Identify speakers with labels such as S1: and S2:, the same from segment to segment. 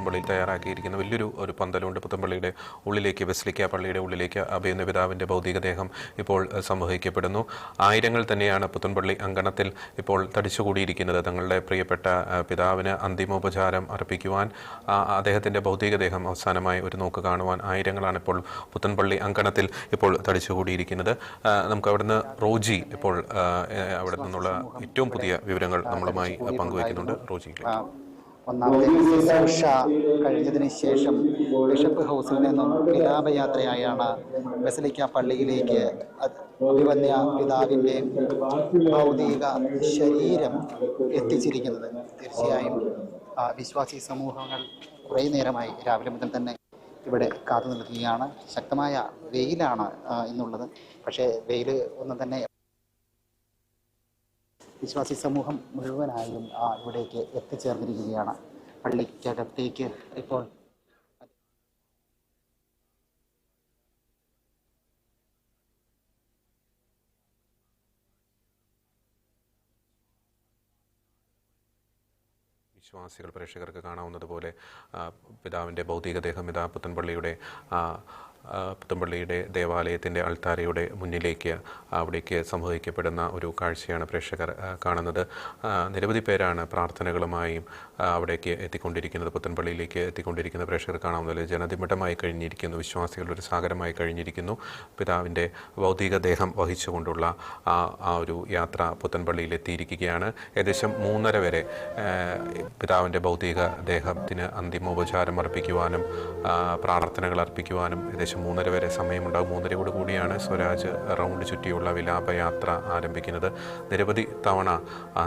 S1: പുത്തമ്പള്ളിയിൽ തയ്യാറാക്കിയിരിക്കുന്ന. വലിയൊരു ഒരു പന്തലുണ്ട് പുത്തമ്പള്ളിയുടെ ഉള്ളിലേക്ക് വെസ്ലിക്ക പള്ളിയുടെ ഉള്ളിലേക്ക് അഭയുന്ന പിതാവിന്റെ ഭൗതികദേഹം ഇപ്പോൾ സംവഹിക്കപ്പെടുന്നു. ആയിരങ്ങൾ തന്നെയാണ് പുത്തൻപള്ളി അങ്കണത്തിൽ ഇപ്പോൾ തടിച്ചുകൂടിയിരിക്കുന്നത്. തങ്ങളുടെ പ്രിയപ്പെട്ട പിതാവിന് അന്തിമോപചാരം അർപ്പിക്കുവാൻ അദ്ദേഹത്തിന്റെ ഭൗതികദേഹം അവസാനമായി ഒരു നോക്ക് കാണുവാൻ ആയിരങ്ങളാണ് ഇപ്പോൾ പുത്തൻപള്ളി അങ്കണത്തിൽ ഇപ്പോൾ തടിച്ചുകൂടിയിരിക്കുന്നത്. നമുക്ക് അവിടുന്ന് റോജി ഇപ്പോൾ അവിടെ നിന്നുള്ള ഏറ്റവും പുതിയ വിവരങ്ങൾ നമ്മളുമായി പങ്കുവയ്ക്കുന്നുണ്ട്. റോജി
S2: ഒന്നാമത്തെ ശുശ്രൂഷ കഴിഞ്ഞതിന് ശേഷം ബിഷപ്പ് ഹൗസിൽ നിന്നും വിലാപയാത്രയായാണ് ബസലിക്ക പള്ളിയിലേക്ക് അഭിവന്യ പിതാവിന്റെ ഭൗതിക ശരീരം എത്തിച്ചിരിക്കുന്നത്. തീർച്ചയായും വിശ്വാസി സമൂഹങ്ങൾ കുറേ നേരമായി രാവിലെ മുതൽ തന്നെ ഇവിടെ കാത്തു നിൽക്കുകയാണ്. ശക്തമായ വെയിലാണ് ഇന്നുള്ളത്. പക്ഷേ വെയിൽ ഒന്നും തന്നെ വിശ്വാസി സമൂഹം മുഴുവനായും ആ, ഇവിടേക്ക് എത്തിച്ചേർന്നിരിക്കുകയാണ്. പള്ളിക്കകത്തേക്ക് ഇപ്പോൾ.
S1: വിശ്വാസികൾ പ്രേക്ഷകർക്ക് കാണാവുന്നതുപോലെ പിതാവിന്റെ ഭൗതികദേഹം ഇതാ പുത്തൻപള്ളിയുടെ ആ, ദേവാലയത്തിന്റെ അൾത്താരയുടെ മുന്നിലേക്ക് അവിടേക്ക് സംഭവിക്കപ്പെടുന്ന ഒരു കാഴ്ചയാണ് പ്രേക്ഷകർ കാണുന്നത്. നിരവധി പേരാണ് പ്രാർത്ഥനകളുമായും അവിടേക്ക് എത്തിക്കൊണ്ടിരിക്കുന്നത് പുത്തൻപള്ളിയിലേക്ക് എത്തിക്കൊണ്ടിരിക്കുന്ന പ്രേക്ഷകർ കാണാവുന്നതിൽ ജനതിമിടമായി കഴിഞ്ഞിരിക്കുന്നു വിശ്വാസികളുടെ ഒരു സാഗരമായി കഴിഞ്ഞിരിക്കുന്നു. പിതാവിന്റെ ഭൗതികദേഹം വഹിച്ചുകൊണ്ടുള്ള ആ ആ ഒരു യാത്ര പുത്തൻപള്ളിയിൽ എത്തിയിരിക്കുകയാണ്. ഏകദേശം മൂന്നര വരെ പിതാവിന്റെ ഭൗതിക ദേഹത്തിന് അന്തിമോപചാരം അർപ്പിക്കുവാനും പ്രാർത്ഥനകൾ അർപ്പിക്കുവാനും ഏകദേശം മൂന്നര വരെ സമയമുണ്ടാകും. മൂന്നരയോട് കൂടിയാണ് സ്വരാജ് റൗണ്ട് ചുറ്റിയുള്ള വിലാപയാത്ര ആരംഭിക്കുന്നത്. നിരവധി തവണ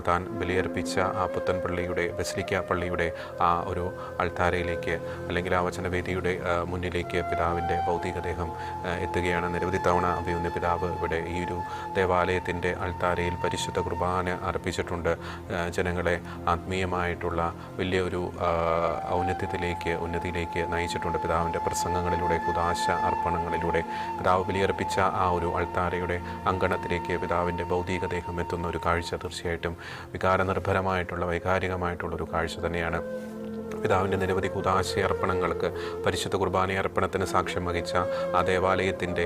S1: താൻ ബലിയർപ്പിച്ച ആ പുത്തൻപള്ളിയുടെ ബസിലിക്ക പള്ളിയുടെ ആ ഒരു അൾത്താരയിലേക്ക് അല്ലെങ്കിൽ ആ വചനവേദിയുടെ മുന്നിലേക്ക് പിതാവിന്റെ ഭൗതികദേഹം എത്തുകയാണ്. നിരവധി തവണ അഭിയുന്ന പിതാവ് ഇവിടെ ഈ ഒരു ദേവാലയത്തിന്റെ അൾത്താരയിൽ പരിശുദ്ധ കുർബാന അർപ്പിച്ചിട്ടുണ്ട്. ജനങ്ങളെ ആത്മീയമായിട്ടുള്ള വലിയൊരു ഔന്നത്യത്തിലേക്ക് ഉന്നതിയിലേക്ക് നയിച്ചിട്ടുണ്ട്. പിതാവിന്റെ പ്രസംഗങ്ങളിലൂടെ കുദാശ അർപ്പണങ്ങളിലൂടെ പിതാവ് ബലിയർപ്പിച്ച ആ ഒരു അൾത്താരയുടെ അങ്കണത്തിലേക്ക് പിതാവിന്റെ ഭൗതികദേഹം എത്തുന്ന ഒരു കാഴ്ച തീർച്ചയായിട്ടും വികാരനിർഭരമായിട്ടുള്ള വൈകാരികമായിട്ടുള്ള ഒരു കാഴ്ച തന്നെയാണ്. പിതാവിന്റെ നിരവധി കുതാശയർപ്പണങ്ങൾക്ക് പരിശുദ്ധ കുർബാന അർപ്പണത്തിന് സാക്ഷ്യം വഹിച്ച ആ ദേവാലയത്തിന്റെ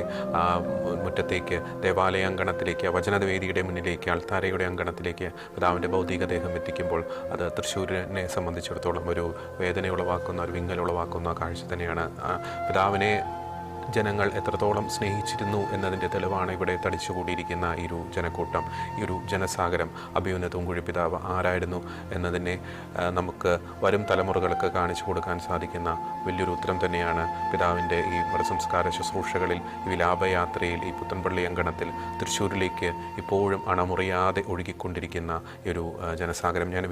S1: മുറ്റത്തേക്ക് ദേവാലയ അങ്കണത്തിലേക്ക് വചനവേദിയുടെ മുന്നിലേക്ക് അൾത്താരയുടെ അങ്കണത്തിലേക്ക് പിതാവിന്റെ ഭൗതികദേഹം എത്തിക്കുമ്പോൾ അത് തൃശ്ശൂരിനെ സംബന്ധിച്ചിടത്തോളം ഒരു വേദന ഉളവാക്കുന്ന ഒരു വിങ്ങൽ ഉളവാക്കുന്ന കാഴ്ച തന്നെയാണ്. പിതാവിനെ ജനങ്ങൾ എത്രത്തോളം സ്നേഹിച്ചിരുന്നു എന്നതിന്റെ തെളിവാണ് ഇവിടെ തടിച്ചുകൂടിയിരിക്കുന്ന ഈ ഒരു ജനക്കൂട്ടം ഈ ഒരു ജനസാഗരം. അഭിയുന്ന തൂങ്കുഴി പിതാവ് ആരായിരുന്നു എന്നതിനെ നമുക്ക് വരും തലമുറകൾക്ക് കാണിച്ചു കൊടുക്കാൻ സാധിക്കുന്ന വലിയൊരു ഉത്തരം തന്നെയാണ് പിതാവിന്റെ ഈ മൃതസംസ്കാര ശുശ്രൂഷകളിൽ ഈ വിലാപയാത്രയിൽ ഈ പുത്തൻപള്ളി അങ്കണത്തിൽ തൃശ്ശൂരിലേക്ക് ഇപ്പോഴും അണമുറിയാതെ ഒഴുകിക്കൊണ്ടിരിക്കുന്ന ഒരു ജനസാഗരം. ഞാൻ